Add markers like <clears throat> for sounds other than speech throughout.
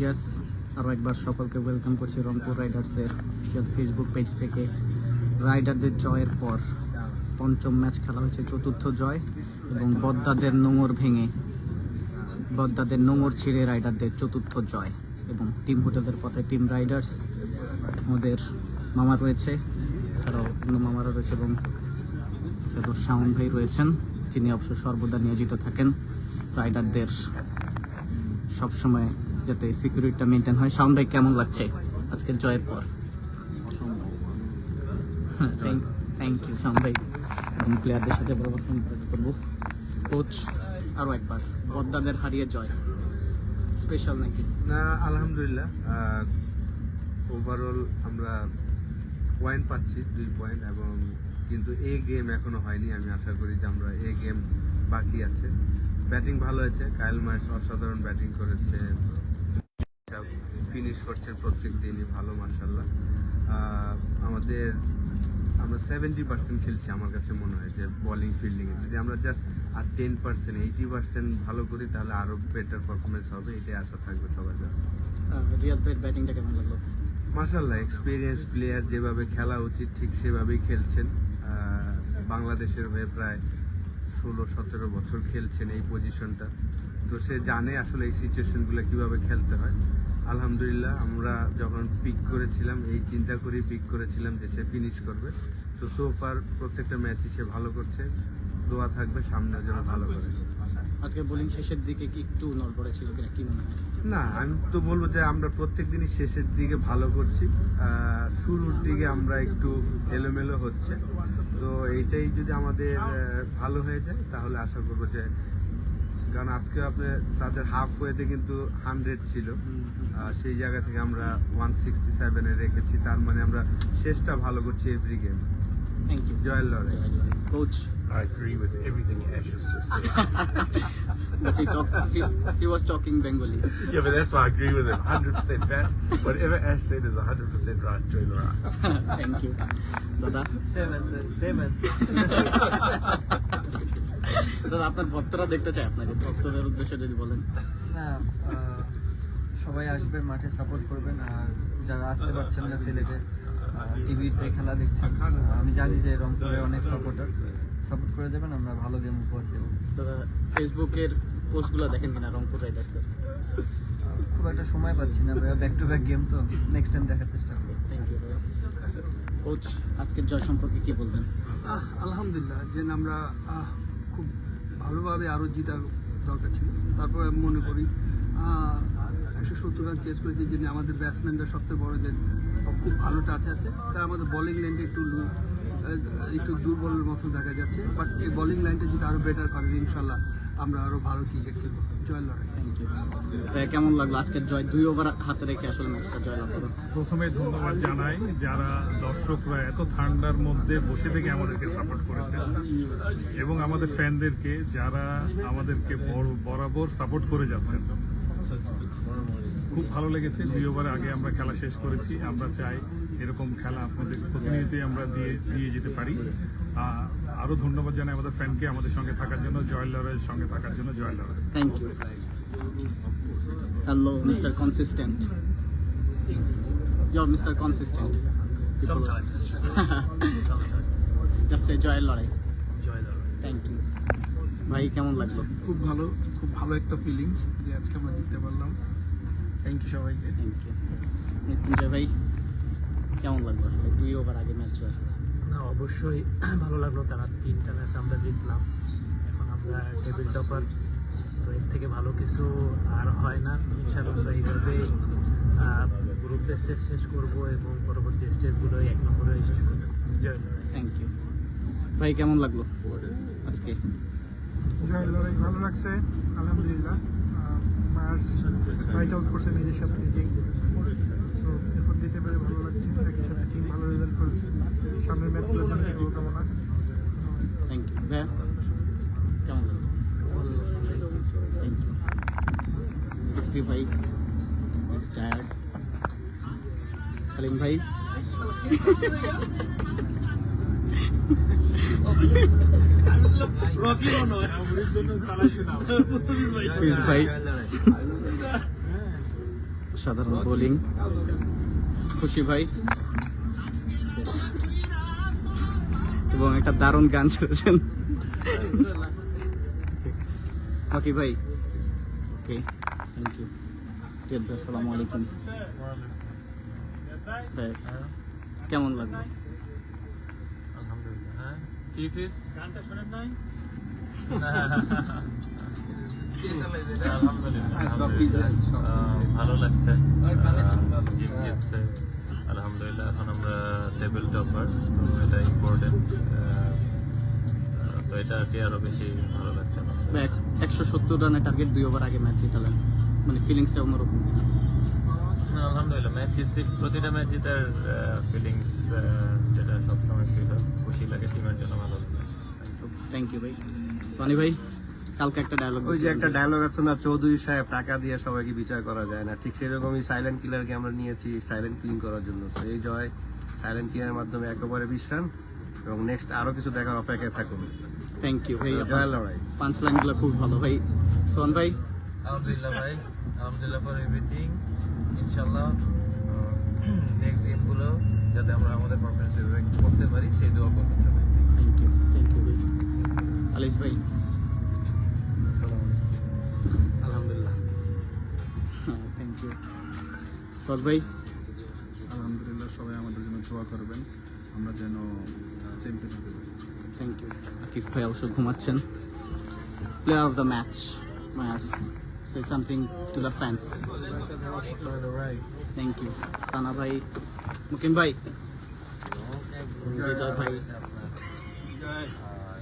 Yes আরও একবার সকলকে ওয়েলকাম করছি রংপুর রাইডার্সের ফেসবুক পেজ থেকে। রাইডারদের জয়ের পর পঞ্চম ম্যাচ খেলা হয়েছে, চতুর্থ জয় এবং বদ্দাদের নোঙর ভেঙে, বদ্দাদের নোঙর ছিঁড়ে রাইডারদের চতুর্থ জয় এবং টিম হোটেলের পথে টিম রাইডার্স আমাদের মামা রয়েছে, এছাড়াও অন্য মামারা রয়েছে এবং এছাড়াও শাওন ভাই রয়েছেন, যিনি অবশ্য সর্বদা নিয়োজিত থাকেন। রাইডারদের সবসময় যাতে সিকিউরিটিটা মেনটেন হয়। ভাই কেমন লাগছে আজকের জয়ের পর? থ্যাংক ইউ শাওন ভাই এবং প্লেয়ারদের সাথে বরাবর সম্পর্ক করব। কোচ আরও একবার, বদ্দাদের হারিয়ে জয়। স্পেশাল নাকি? না, আলহামদুলিল্লাহ। ওভারঅল আমরা পয়েন্ট পাচ্ছি, দুই পয়েন্ট এবং কিন্তু এ গেম এখনও হয়নি। আমি আশা করি যে আমরা এ গেম বাকি আছে। ব্যাটিং ভালো হয়েছে। কায়েল মার্স অসাধারণ ব্যাটিং করেছে। ফিনিশ করছেন প্রত্যেক দিনই ভালো মার্শাল্লাহ আমাদের আমরা সেভেন্টি পার্সেন্ট খেলছি আমার কাছে মনে হয় যে বলিং ফিল্ডিং যদি আমরা জাস্ট আর টেন পার্সেন্ট এইটি পার্সেন্ট ভালো করি তাহলে আরও বেটার পারফরমেন্স হবে এটাই আশা থাকবে সবার কাছে। রিয়াদ ভাইয়ের ব্যাটিংটা কেমন লাগল? মার্শাল্লাহ এক্সপিরিয়েন্স প্লেয়ার যেভাবে খেলা উচিত ঠিক সেভাবেই খেলছেন। বাংলাদেশের হয়ে প্রায় ষোলো সতেরো বছর খেলছেন এই পজিশনটা তো সে জানে আসলে এই সিচুয়েশনগুলো কীভাবে খেলতে হয়। আলহামদুলিল্লাহ আমরা যখন পিক করেছিলাম এই চিন্তা করেই পিক করেছিলাম যে সে ফিনিশ করবে। তো সোফার প্রত্যেকটা ম্যাচই সে ভালো করছে। দোয়া থাকবে সামনে যেন ভালো করে। আজকে বোলিং শেষের দিকে কি একটু নড়বড়ে ছিল কিনা কি মনে হয়? না আমি তো বলব যে আমরা প্রত্যেক দিনই শেষের দিকে ভালো করছি। শুরুর দিকে আমরা একটু এলোমেলো হচ্ছে। তো এইটাই যদি আমাদের ভালো হয়ে যায় তাহলে আশা করব যে কারণ আজকে আপনি তাদের হাফ ওয়েতে কিন্তু হান্ড্রেড ছিল আহ, সেই জায়গা থেকে আমরা ওয়ান সিক্সটি সেভেনে রেখেছি তার মানে আমরা শেষটা ভালো করছি এভরি গেম থ্যাংক ইউ জয়ের লড়াই coach I agree with everything Ash has just said. <laughs> but he, talk, he, he was talking Bengali. yeah, but that's why I agree with him. 100% Pat. Whatever Ash said is 100% right, Joy <laughs> Laura. Thank you. দাদা seven seven <laughs> দাদা আপনার ভক্তরা দেখতে চায় আপনাকে ভক্তদের উদ্দেশ্যে যদি বলেন। না সবাই আসবেন মাঠে সাপোর্ট করবেন আর যারা আসতে পারছেন না সিলেটে টিভিতে খেলা দেখছেন আমি জানি যে রংপুরে অনেক সাপোর্টার সাপোর্ট করে দেবেন আমরা ভালো গেম উপহার দেবো। দাদা ফেসবুকের পোস্টগুলো দেখেন কিনা রংপুর রাইডার্সের খুব একটা সময় পাচ্ছি না ভাইয়া ব্যাক টু ব্যাক গেম তো নেক্সট টাইম দেখার চেষ্টা করব। থ্যাংক ইউ কোচ আজকের জয় সম্পর্কে কি বলবেন? আহ, আলহামদুলিল্লাহ যে আমরা ভালোভাবে আরও জিতার দরকার ছিল। তারপর আমি মনে করি একশো সত্তর রান চেস করেছি যিনি আমাদের ব্যাটসম্যানরা সবচেয়ে বড় যে খুব ভালো টাচ আছে তা আমাদের বলিং লাইনটা একটু একটু দুর্বলের মতো দেখা যাচ্ছে। বাট এই বলিং লাইনটা যদি আরও বেটার করে, ইনশাল্লাহ। আমরা আরও ভালো ক্রিকেট খেলব। জয়ের লড়াই। থ্যাংক ইউ কেমন লাগল আজকের জয়? দুই ওভার হাতে রেখে আসলে ম্যাচটা জয় লাভ করো। প্রথমে ধন্যবাদ জানাই যারা দর্শকরা এত ঠান্ডার মধ্যে বসে থেকে আমাদেরকে সাপোর্ট করেছেন এবং আমাদের ফ্যানদেরকে যারা আমাদেরকে বড়- বরাবর সাপোর্ট করে যাচ্ছেন। খুব ভালো লেগেছে। দুই ওভার আগে আমরা খেলা শেষ করেছি। আমরা চাই এরকম খেলা আপনাদের প্রতিনিয়তই আমরা দিয়ে দিয়ে যেতে পারি। আহ, আরও ধন্যবাদ জানাই আমাদের ফ্যানকে আমাদের সঙ্গে থাকার জন্য জয় লড়াইয়ের সঙ্গে থাকার জন্য জয় লড়াই thank you hello mister consistent your mister consistent. Just জয়ের লড়াই. থ্যাংক ইউ ভাই কেমন লাগল? খুব ভালো খুব ভালো একটা ফিলিং যে আজকে আমরা জিততে পারলাম। থ্যাংক ইউ সবাইকে। থ্যাংক ইউ মৃত্যুঞ্জয় ভাই কেমন লাগল আসলে? দুই ওভার আগে ম্যাচ জয় না অবশ্যই <clears throat> ভালো লাগল। তারা তিনটা ম্যাচ আমরা জিতলাম। এখন আমরা টেবিল টপার তো এর থেকে ভালো কিছু আর হয় না। ইনশাআল্লাহ আমরা এইভাবেই গ্রুপ স্টেজ শেষ করব এবং পরবর্তী স্টেজগুলো এক নম্বরে শেষ করব জয় থ্যাংক ইউ ভাই কেমন লাগল আজকে? জয়ের লড়াই ভালো লাগছে। আলহামদুলিল্লাহ। মার্চ ফাইট আউট করছে নিজের সাথে নিজেই। দিতে পেরে ভালো লাগছে একই সাথে টিম ভালো রেজাল্ট করেছে সামনের ম্যাচগুলোর জন্য শুভকামনা থ্যাংক ইউ ভাইয়া কেমন থ্যাংক ইউ মুফতি ভাই ইজ টায়ার্ড হালিম ভাই পিস ভাই অসাধারণ বোলিং খুশি ভাই। এবং একটা দারুণ গান ছেড়েছেন ওকে ভাই। ওকে থ্যাংক ইউ আসসালামু আলাইকুম। কেমন লাগল? আলহামদুলিল্লাহ হ্যাঁ। কি ফিস গানটা শোনেন নাই? <laughs> ভালো লাগছে। জিতছে আলহামদুলিল্লাহ এখন আমরা টেবিল টপার তো এটা ইম্পর্টেন্ট তো এটা আর কি আরও বেশি ভালো লাগছে। একশো সত্তর রানের টার্গেট দুই ওভার আগে ম্যাচ জিতালেন। মানে ফিলিংসটা অন্যরকম না, আলহামদুলিল্লাহ ম্যাচ জিতছি প্রতিটা ম্যাচ জিতার ফিলিংস যেটা সবসময় ফিল হয় খুশি লাগে টিমের জন্য ভালো লাগে। থ্যাংক ইউ ভাই। রনি ভাই? কালকে একটা ডায়লগ ওই যে একটা ডায়লগ আছে না চৌধুরী সাহেব টাকা দিয়ে সবাইকে বিচার করা যায় না। ঠিক সেরকমই সাইলেন্ট কিলারকে আমরা নিয়েছি সাইলেন্ট কিলিং করার জন্য। এই জয় সাইলেন্ট কিলার মাধ্যমে একেবারে বিশ্রাম এবং নেক্সট আরও কিছু দেখার অপেক্ষায় থাকুন। থ্যাংক ইউ ভাই। জয় লড়াই পাঁচ লাইনগুলো খুব ভালো ভাই। সোহান ভাই। আলহামদুলিল্লাহ ভাই। আলহামদুলিল্লাহ ফর এভরিথিং ইনশাল্লাহ নেক্সট গেমগুলো যাতে আমরা আমাদের পারফরমেন্স করতে পারি সেই দোয়া করবেন সবাই থ্যাংক ইউ থ্যাংক ইউ ভাই। আলিস ভাই। আলহামদুলিল্লাহ থ্যাংক ইউ রস ভাই আলহামদুলিল্লাহ সবাই আমাদের জন্য দোয়া করবেন। আমরা যেন চ্যাম্পিয়ন হতে পারি। থ্যাংক ইউ আকিফ ভাই অবশ্য ঘুমাচ্ছেন। Player of the match match say something to the fans thank you টানা ভাই মুকিম ভাই হৃদয় ভাই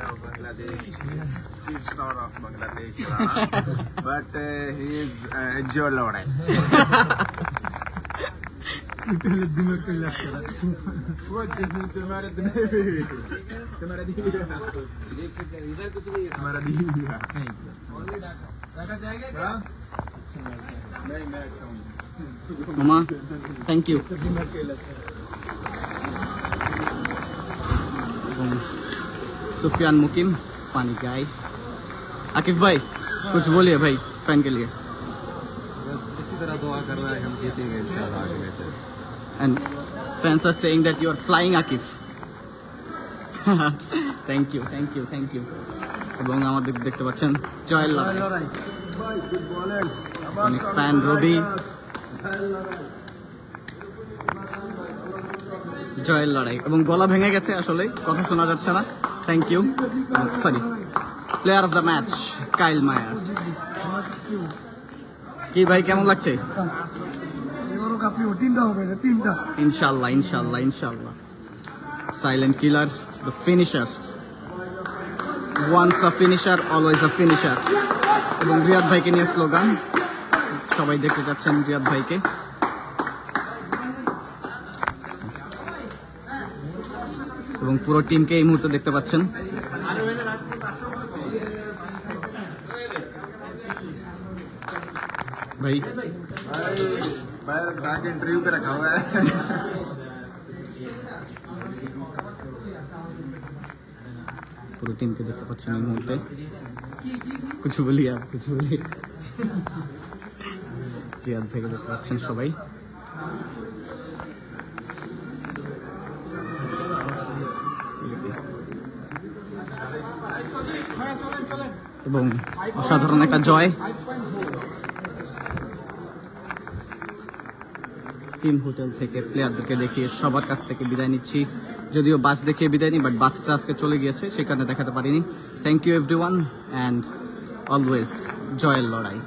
of Bangladesh, speed star of Bangladesh, Ron. but uh, he is uh, Joe Lore. वो जिसने तुम्हारे तुम्हारे तुम्हारा दिया तुम्हारा दिया नहीं मैं खाऊंगा মামা থ্যাংক ইউ এবং सुफियान मुकिम पानी गाय आकिफ भाई कुछ बोलिए भाई फैन के लिए इसी तरह दुआ कर रहा है हम जीतेंगे इंशाल्लाह आगे matches and fans are saying that you are flying Akif. thank you, thank you, thank you. এবং আমাদের দেখতে পাচ্ছেন জয়ের লড়াই অনেক ফ্যান রবি জয়ের লড়াই এবং গলা ভেঙে গেছে আসলে কথা শোনা যাচ্ছে না Thank you sorry player of the match Kyle Mayers কি ভাই কেমন লাগছে? ইনশাল্লাহ ইনশাল্লাহ ইনশাল্লাহ। Silent killer the finisher once a finisher always a finisher এবং রিয়াদ ভাইকে নিয়ে স্লোগান সবাই দেখতে যাচ্ছেন রিয়াদ ভাইকে। এবং পুরো টিমকে এই মুহূর্তে দেখতে পাচ্ছেন ভাই भाई डाक इंटरव्यू पे रखा हुआ है পুরো টিমকে দেখতে পাচ্ছেন এই মুহূর্তে কিছু বলি আর কিছু বলি রিয়াদ থেকে দেখতে পাচ্ছেন সবাই এবং অসাধারণ একটা জয়। টিম হোটেল থেকে প্লেয়ারদেরকে দেখিয়ে সবার কাছ থেকে বিদায় নিচ্ছি। যদিও বাস দেখিয়ে বিদায় নিই বাট বাসটা আজকে চলে গিয়েছে, সেখানে দেখাতে পারিনি। Thank you everyone and always জয়ের লড়াই।